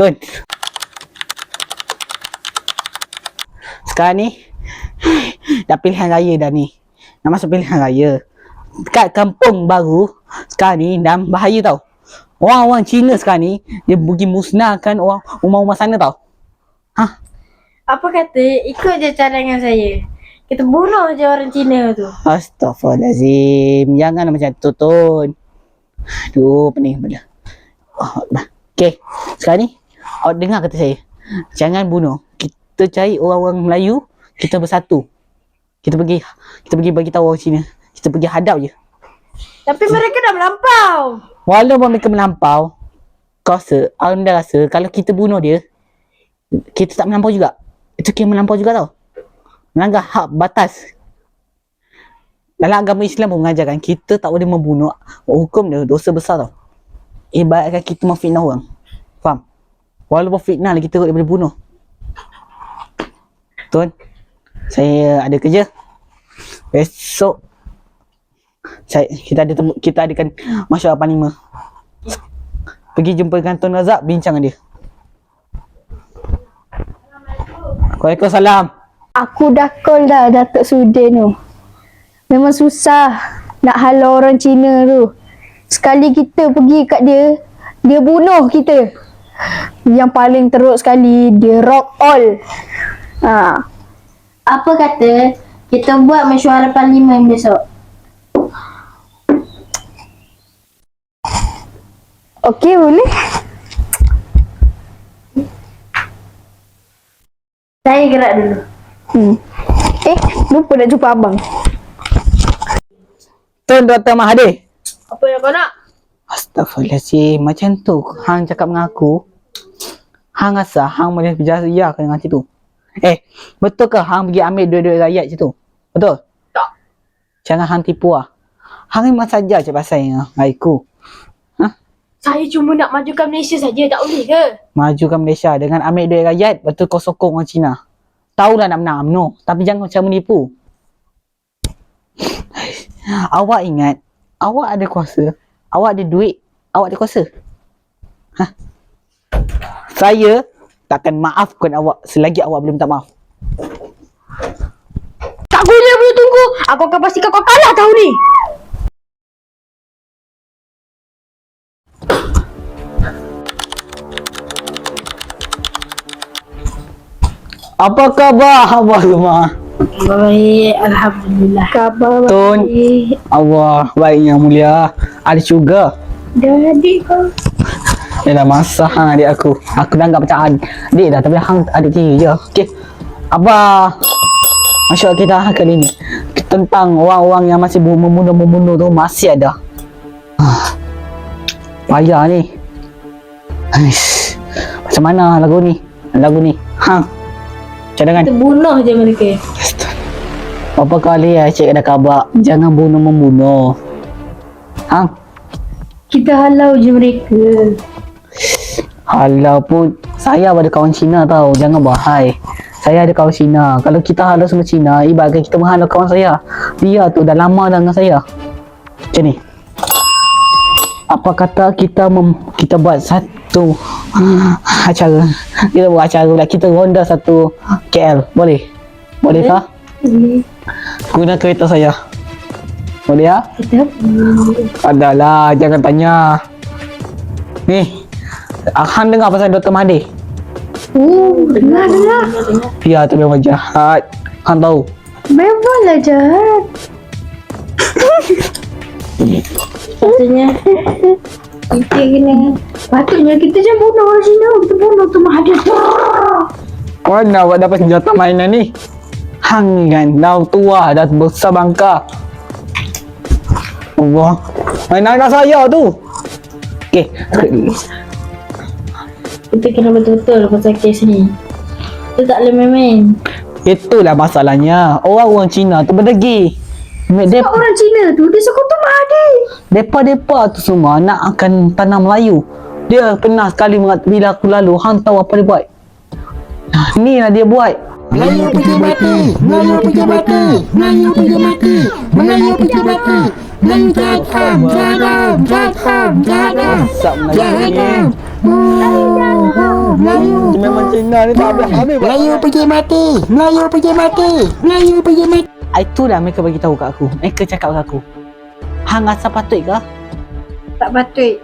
Tun. Sekarang ni dah pilihan raya dah ni. Nak masuk pilihan raya. Kat kampung baru sekarang ni dah bahaya tau. Orang-orang Cina sekarang ni dia pergi musnahkan orang rumah-rumah sana tau. Ha? Apa kata ikut je cadangan saya. Kita bunuh je orang Cina tu. Astaghfirullahalazim. Jangan macam tu Tun. Aduh, pening benda. Oh, dah. okay. Sekarang ni, awak dengar kata saya. Jangan bunuh. Kita cari orang-orang Melayu, kita bersatu. Kita pergi, kita pergi bagi tahu orang Cina. Kita pergi hadap je. Tapi mereka dah melampau. Walaupun mereka melampau, kau rasa, anda rasa kalau kita bunuh dia, kita tak melampau juga. Itu kira melampau juga tau. Melanggar hak batas. Dalam agama Islam pun mengajarkan kita tak boleh membunuh. Hukum dia dosa besar tau. Ibaratkan kita memfitnah orang. Walaupun fitnah lagi teruk daripada bunuh. Tuan, saya ada kerja. Besok saya kita ada temu, kita adakan masyarakat panglima. Pergi jumpa dengan Tuan Razak bincang dengan dia. Waalaikumsalam. Aku dah call dah Datuk Sudin tu. Memang susah nak halau orang Cina tu. Sekali kita pergi kat dia, dia bunuh kita. Yang paling teruk sekali, dia rock all. Ha. Apa kata kita buat mesyuarat parlimen besok? Okey, boleh? Saya gerak dulu. Hmm. Eh, lupa nak jumpa abang. Tuan Dr. Mahathir. Apa yang kau nak? Astaghfirullahaladzim. Macam tu Hang cakap dengan aku. Hang rasa Hang boleh berjaya ke dengan situ? Eh, betul ke Hang pergi ambil duit-duit rakyat situ? Betul? Tak. Jangan Hang tipu lah. Hang memang saja je pasal dengan aku. Saya cuma nak majukan Malaysia saja, tak boleh ke? Maju ke Malaysia dengan ambil duit rakyat, betul kau sokong orang Cina. Tahulah nak menang UMNO, tapi jangan macam menipu. awak ingat, awak ada kuasa, awak ada duit, awak ada kuasa. Ha? Saya takkan maafkan awak selagi awak belum minta maaf. Tak guna boleh tunggu. Aku akan pastikan kau kalah tahun ni. Apa khabar abah semua? Baik, Alhamdulillah. Khabar Tun. baik. Allah, baik yang mulia. Ada syurga. Dah adik kau. Dia dah masak hang adik aku. Aku dah anggap macam ad- adik dah tapi hang adik tiri je. Okey. Abah. Masya kita kali ni tentang orang-orang yang masih bu- membunuh-membunuh tu masih ada. Ah. Payah ni. Aish. Macam mana lagu ni? Lagu ni. Hang. Cadangan. Kita bunuh je mereka. Berapa kali ya cik ada khabar jangan bunuh-membunuh. Hang. Kita halau je mereka. Halau pun saya ada kawan Cina tau. Jangan bahai saya ada kawan Cina kalau kita halau semua Cina ibaratkan kita menghalau kawan saya. Dia tu dah lama dengan saya. Macam ni. Apa kata kita mem, kita buat satu acara. Kita buat acara pula. Kita ronda satu KL boleh? Boleh kah Boleh. guna kereta saya. Boleh ya? Kita adalah jangan tanya. Ni Han dengar pasal Dr. Mahathir Oh, dengar dengar. Dia tu memang jahat. Han tahu. Memanglah jahat. Patutnya kita kena Patutnya kita je bunuh orang Cina Kita bunuh tu Mahathir Mana awak dapat senjata mainan ni? Hang kan dah tua dah besar bangka. Allah. Mainan anak saya tu. Okey. Kita kena betul-betul pasal kes ni Kita tak boleh main-main Itulah masalahnya. Orang-orang Cina tu berdegi. Mereka Orang Cina tu, dia sekutu Mahathir. Depa-depa tu semua nak akan tanam Melayu. Dia pernah sekali mengat- bila aku lalu, hang tahu apa dia buat? Ni lah dia buat. Melayu pergi mati, Melayu pergi mati, Melayu pergi mati, Melayu pergi mati, Melayu jahatan, jahatan, jahatan, jahatan, Sab Melayu ni. jahatan. Oh, oh, Melayu. Memang Cina ni tak habis habis. Melayu pergi mati. Melayu pergi mati. Melayu pergi mati. Itulah mereka bagi tahu kat aku. Mereka cakap kat aku. Hang asal patut ke? Tak patut.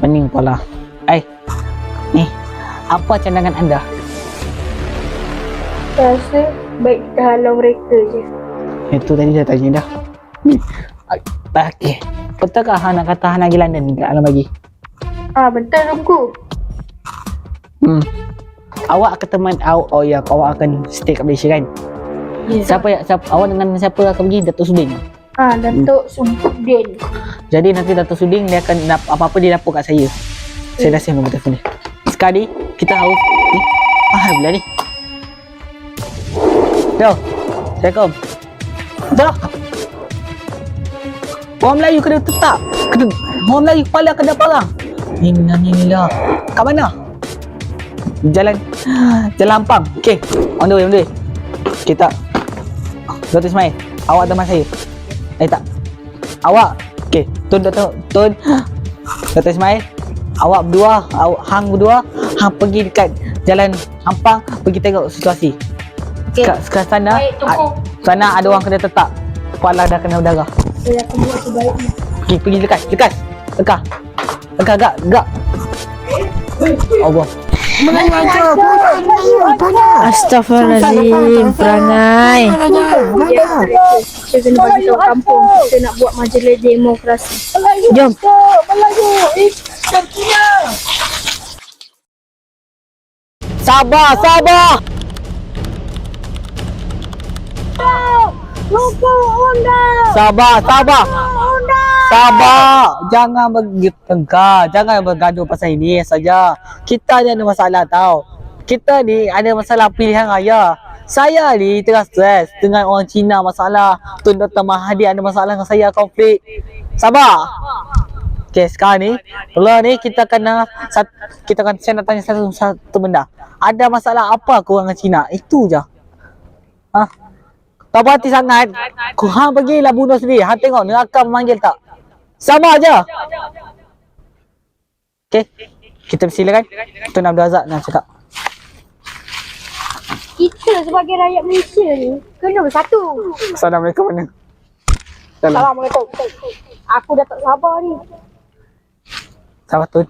Pening pula. Ai. Ni. Apa cadangan anda? Saya rasa baik kita halau mereka je. Itu tadi dah tanya dah. Ni. Ai, Okey. Betul ke hang nak kata hang nak pergi London kat alam bagi? Ah betul tunggu. Hmm. Awak ke teman awak oh ya awak akan stay kat Malaysia kan? Ya. Siapa ya siapa awak dengan siapa akan pergi Datuk Suding? Ah Datuk Subudin. Jadi nanti Datuk Suding dia akan nap, apa-apa dia lapor kat saya. Saya dah save nombor telefon dia. Sekali kita harus ni. Ah bila ni. Yo. Assalamualaikum. Dah. Orang Melayu kena tetap. Kena orang Melayu kepala kena parang. Inna lillah. Kat mana? Jalan Jalan Ampang. Okey. On the way, on the way. Kita Dr. Ismail, awak teman saya. Eh tak. Awak. Okey, Tun Dr. Tun Dr. Ismail, awak berdua, awak hang berdua, hang pergi dekat Jalan Ampang pergi tengok situasi. Okey. Sekarang, sekarang sana Baik, tunggu. a- sana ada orang kena tetap. Kepala dah kena berdarah. Saya akan buat sebaiknya. Pergi pergi lekas, lekas. Lekah. Lekah gak, gak. Allah. Astaghfirullahaladzim. Perangai. Kita kena bagi tahu kampung kita nak buat majlis demokrasi. Jom. Sabar, sabar. Sabar, sabar. Sabar. Jangan bertengkar. Jangan bergaduh pasal ini saja. Kita ni ada masalah tau. Kita ni ada masalah pilihan raya. Saya ni tengah stres dengan orang Cina masalah. Tun Dr. Mahathir ada masalah dengan saya konflik. Sabar. Okay, sekarang ni, kalau ni kita kena kita akan saya nak tanya satu satu benda. Ada masalah apa korang dengan Cina? Itu je. Ha? Tak berhati sangat. Kau hang pergilah bunuh sendiri. Hang tengok neraka memanggil tak? Sama aja. Okay. Kita persilakan. Tun Abdul Razak nak cakap. Kita sebagai rakyat Malaysia ni kena bersatu. Assalamualaikum mana? Salam. Assalamualaikum. Aku dah tak sabar ni. Sabar. Tun.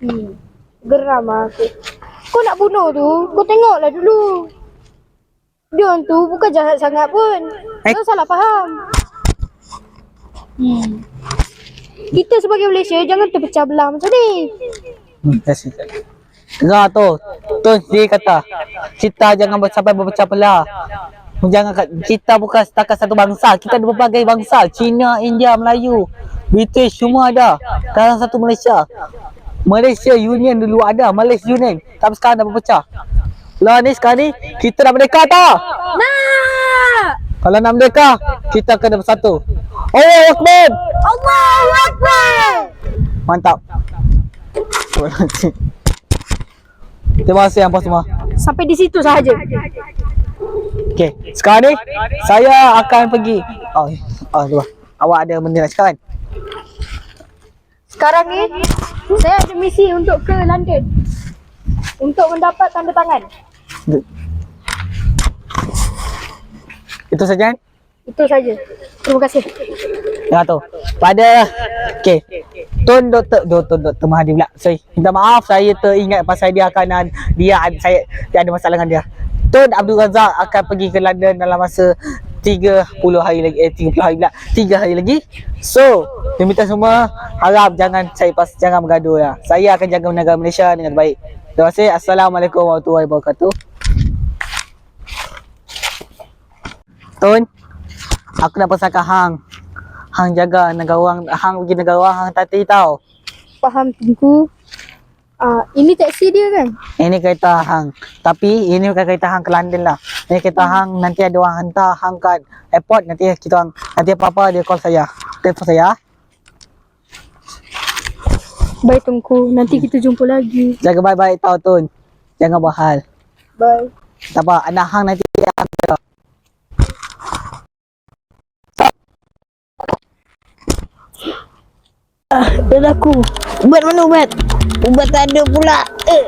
Hmm. Geram lah aku. Kau nak bunuh tu, kau tengoklah dulu. Dia tu bukan jahat sangat pun. Eh. Kau salah faham. Hmm. Kita sebagai Malaysia jangan terpecah belah macam ni. Hmm, kasih. Dengar tu. Tun sendiri kata. Kita jangan sampai berpecah belah. Jangan kita bukan setakat satu bangsa. Kita ada berbagai bangsa. Cina, India, Melayu, British semua ada. Dalam satu Malaysia. Malaysia Union dulu ada. Malaysia Union. Tapi sekarang dah berpecah. Lah ni sekarang ni kita dah merdeka tak? Nak! Kalau nak merdeka, kita kena bersatu. Allah Akbar. Allahu Akbar! Mantap. Terima kasih hangpa semua. Sampai di situ sahaja. Okey, sekarang ni saya akan pergi. Oh, oh tu. Awak ada benda nak cakap kan? Sekarang ni, saya ada misi untuk ke London. Untuk mendapat tanda tangan. Itu saja kan? Itu saja. Terima kasih. Dengar tu. Pada okey. Tun Doktor Doktor Doktor Mahathir pula. Sorry. Minta maaf saya teringat pasal dia akan dia saya dia ada masalah dengan dia. Tun Abdul Razak akan pergi ke London dalam masa 30 hari lagi eh 30 hari pula 3 hari lagi so dia minta semua harap jangan saya pas jangan bergaduh ya saya akan jaga negara Malaysia dengan baik terima kasih assalamualaikum warahmatullahi wabarakatuh Tun aku nak pesankan hang. Hang jaga negara orang hang pergi negara orang hang tati tau. Faham Tungku. Ah, ini taksi dia kan? ini kereta hang. Tapi ini bukan kereta hang ke London lah. Ini kereta hang nanti ada orang hantar hang kat airport nanti kita orang nanti apa-apa dia call saya. Telefon saya. Baik Tungku, nanti kita jumpa lagi. jaga baik-baik tau Tun jangan buat hal. Bye. tak apa anak hang nanti hang jaga. Dan aku. Ubat mana ubat? Ubat tak ada pula. Eh.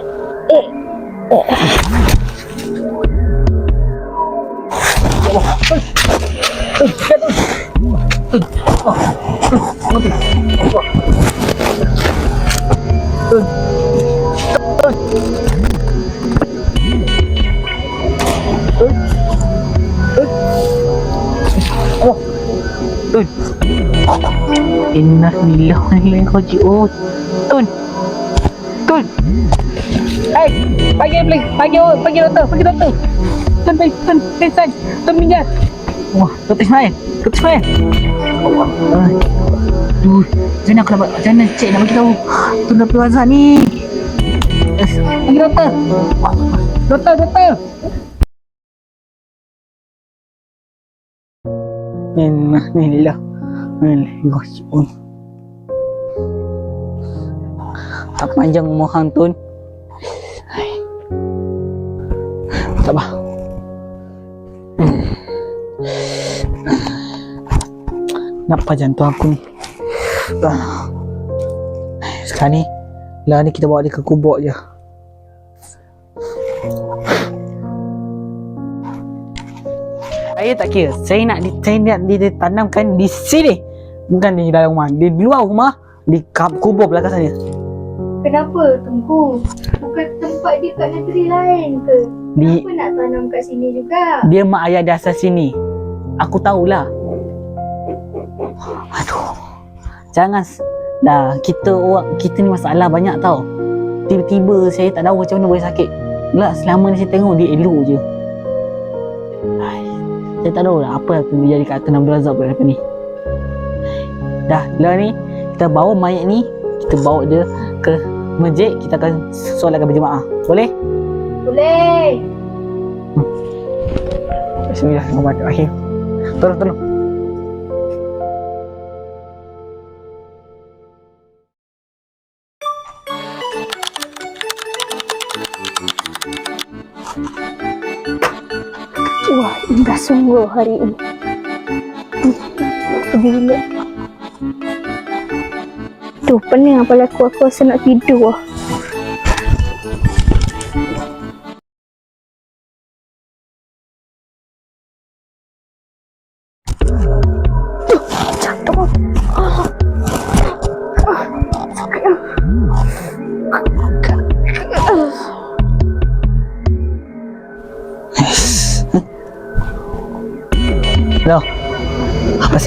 Eh. Inna lillahi wa inna ilaihi raji'un. Tun. Tun. Hey, pagi pagi pagi pagi doktor, pagi doktor. Tun, tun, tun, tun, tun, tun meninggal. Wah, Doktor Ismail, Doktor Ismail. Allah. Duh, macam mana aku nak mana cik nak bagi tahu. Tun perlu azab ni. Pagi doktor. Doktor, doktor. Raji'un. Tak panjang hang tun. Tak apa. Kenapa jantung aku ni? Ah. Sekarang ni, lah ni kita bawa dia ke kubur je. Saya tak kira. Saya nak di, saya nak ditanamkan di sini. Bukan di dalam rumah. Di luar rumah. Di kubur belakang sana. Kenapa Tengku? Bukan tempat dia kat negeri lain ke? Di, Kenapa nak tanam kat sini juga? dia mak ayah dia asal sini. Aku tahulah. Aduh. Jangan dah kita orang kita ni masalah banyak tau. Tiba-tiba saya tak tahu macam mana boleh sakit. Lah selama ni saya tengok dia elok je. Ai, Saya tak tahu lah apa yang akan terjadi kat Abdul Razak lepas ni. Dah, lah ni kita bawa mayat ni, kita bawa dia ke masjid, kita akan solatkan berjemaah. Boleh? Boleh. Bismillahirrahmanirrahim. Tolong, tolong. Sungguh hari ini. Bila Tu pening kepala aku Aku rasa nak tidur lah.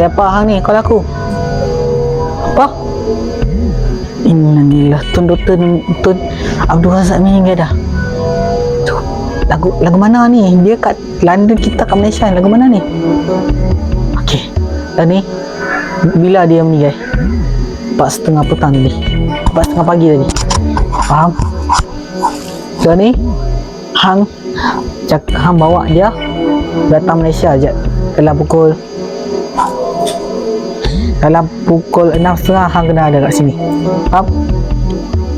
Siapa hang ni call aku? Apa? Innalillah tun ni tun Abdul Razak meninggal dah. Lagu lagu mana ni? Dia kat London kita kat Malaysia. Lagu mana ni? Okey. Dan ni bila dia meninggal? Empat setengah petang tadi. Empat setengah pagi tadi. Faham? Dan ni hang cak hang bawa dia datang Malaysia je dalam pukul dalam pukul 6.30 hang kena ada kat sini faham?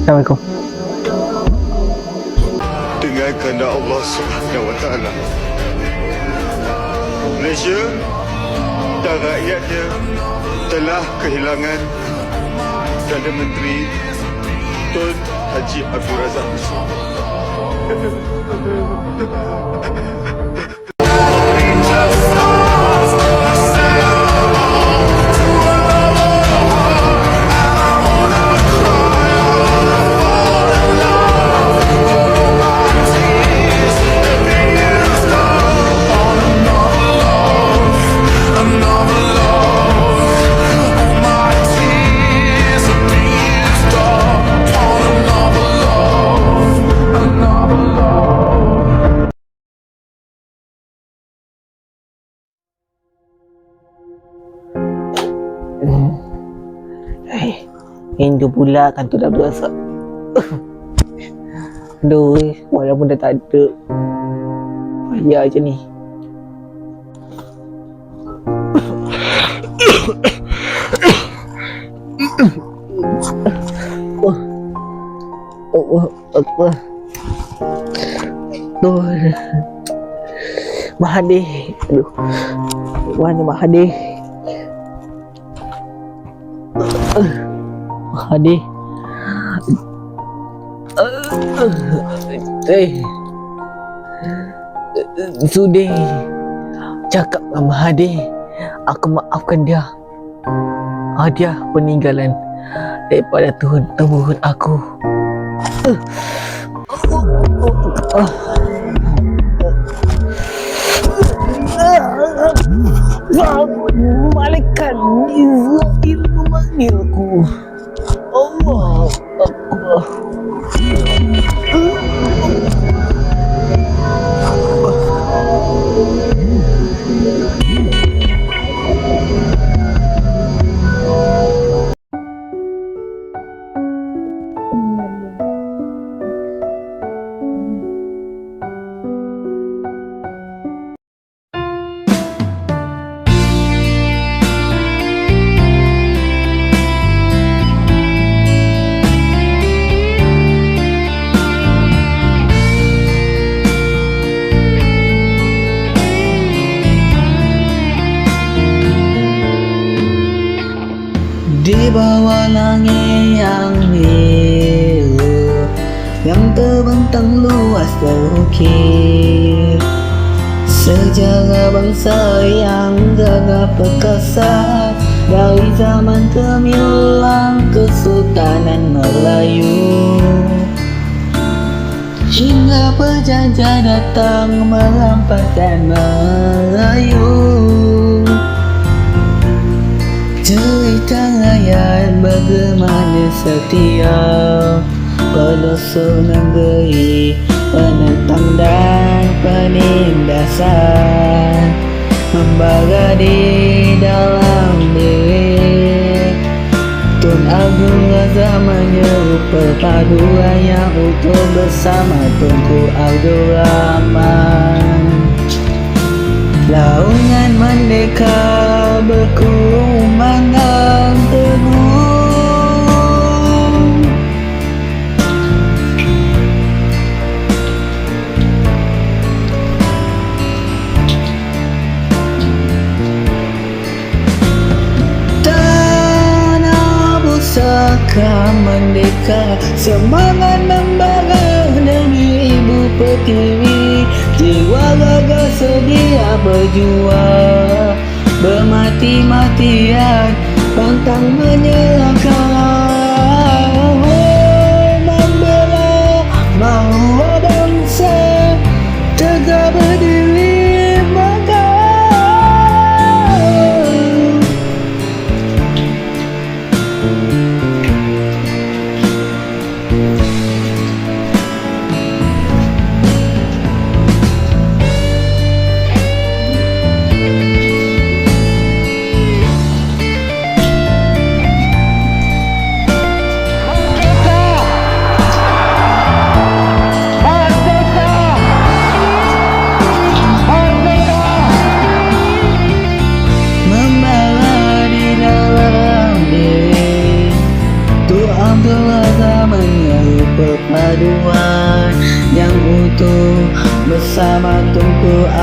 Assalamualaikum dengan kehendak Allah Subhanahu wa taala. Malaysia dan rakyatnya telah kehilangan Perdana Menteri Tun Haji Abdul Razak Eh, Hindu pula kan tu dah berasa. Aduh, walaupun dah tak ada. Payah je ni. Oh, apa? Tuh, Mahathir. Aduh, mana Mahathir? Hadi. Eh. Sudi. Cakap dengan Hadi. Aku maafkan dia. Hadiah peninggalan daripada Tuhan temurun aku. Malaikat Israel memanggilku. Zaman gemilang Kesultanan Melayu. Hingga penjajah datang merampaskan Melayu. Cerita rakyat bagaimana setia. Pelosok negeri Penentang dan penindasan. Membara di dalam diri Tun Abdul Razak menyeru perpaduan yang utuh bersama Tunku Abdul Rahman. Laungan merdeka mati ya Bantang menyerah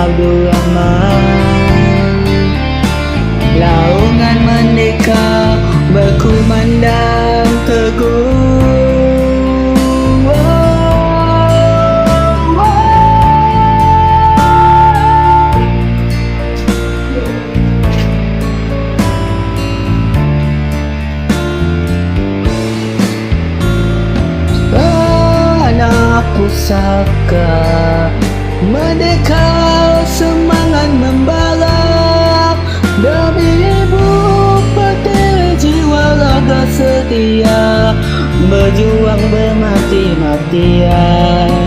Tunku Abdul Rahman Laungan merdeka berkumandang teguh anak pusaka Merdeka setia Berjuang bermati-matian